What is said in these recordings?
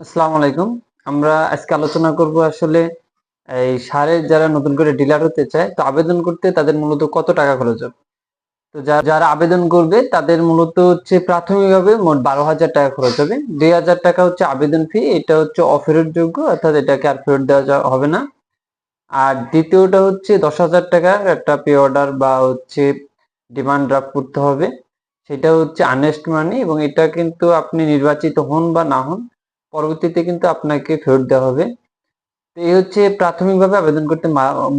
আসসালামু আলাইকুম। আমরা আজকে আলোচনা করব আসলে এই সারের যারা নতুন করে ডিলার হতে চায়, তো আবেদন করতে তাদের মূলত কত টাকা খরচ হবে? তো যারা আবেদন করবে তাদের মূলত হচ্ছে প্রাথমিকভাবে মোট বারো হাজার টাকা খরচ হবে। দুই হাজার টাকা হচ্ছে আবেদন ফি এটা হচ্ছে অফেরত যোগ্য, অর্থাৎ এটাকে আর ফেরত দেওয়া হবে না। আর দ্বিতীয়টা হচ্ছে দশ হাজার টাকার একটা পে অর্ডার বা হচ্ছে ডিমান্ড ড্রাফট করতে হবে। সেটা হচ্ছে আনেস্ট মানি এবং এটা কিন্তু আপনি নির্বাচিত হন বা না হন পরবর্তীতে কিন্তু আপনাকে ফেরত দেওয়া হবে। তো এই হচ্ছে প্রাথমিকভাবে আবেদন করতে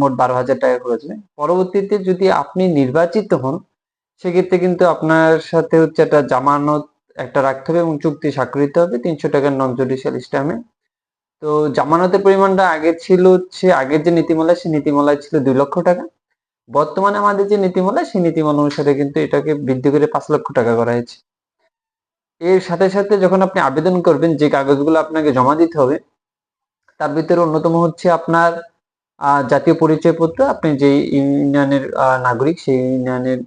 মোট বারো হাজার টাকা খরচ হবে পরবর্তীতে যদি আপনি নির্বাচিত হন, সেক্ষেত্রে কিন্তু আপনার সাথে হচ্ছে একটা জামানত একটা রাখতে হবে এবং চুক্তি স্বাক্ষরিত হবে তিনশো টাকার নন জুডিশিয়াল স্ট্যাম্পে তো জামানতের পরিমাণটা আগে ছিল হচ্ছে, আগের যে নীতিমালা, সেই নীতিমালায় ছিল দুই লক্ষ টাকা। বর্তমানে আমাদের যে নীতিমালা, সেই নীতিমালা অনুসারে কিন্তু এটাকে বৃদ্ধি করে পাঁচ লক্ষ টাকা করা হয়েছে। এর সাথে সাথে যখন আপনি আবেদন করবেন, যে কাগজগুলো আপনাকে জমা দিতে হবে, তার ভিতরে অন্যতম হচ্ছে আপনার জাতীয় পরিচয়পত্র। আপনি যে ইউনিয়নের নাগরিক, সেই ইউনিয়নের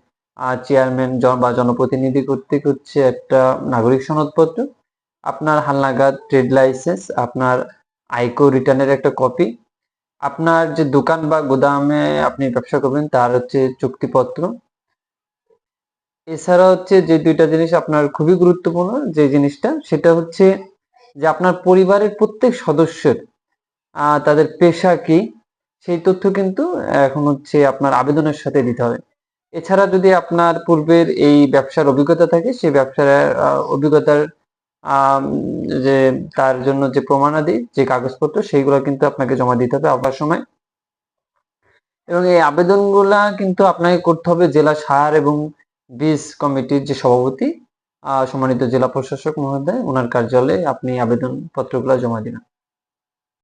চেয়ারম্যান বা জনপ্রতিনিধি কর্তৃক হচ্ছে একটা নাগরিক সনদপত্র। আপনার হালনাগাদ ট্রেড লাইসেন্স, আপনার আইকো রিটার্নের একটা কপি। আপনার যে দোকান বা গোদামে আপনি ব্যবসা করবেন, তার হচ্ছে চুক্তিপত্র। এছাড়া হচ্ছে যে দুইটা জিনিস আপনার খুবই গুরুত্বপূর্ণ, যে জিনিসটা সেটা হচ্ছে যে আপনার পরিবারের প্রত্যেক সদস্যের তাদের পেশা কি, সেই তথ্য কিন্তু এখন হচ্ছে আপনার আবেদনের সাথে দিতে হবে। এছাড়া যদি আপনার পূর্বের এই ব্যবসার অভিজ্ঞতা থাকে, সেই ব্যবসার অভিজ্ঞতার যে তার জন্য যে প্রমাণাদি, যে কাগজপত্র, সেইগুলো কিন্তু আপনাকে জমা দিতে হবে আবার সময়। এবং এই আবেদনগুলা কিন্তু আপনাকে করতে হবে জেলা সার এবং বীজ কমিটির যে সভাপতি সম্মানিত জেলা প্রশাসক মহোদয় ওনার কার্যালয়ে আপনি আবেদনপত্রগুলো জমা দিন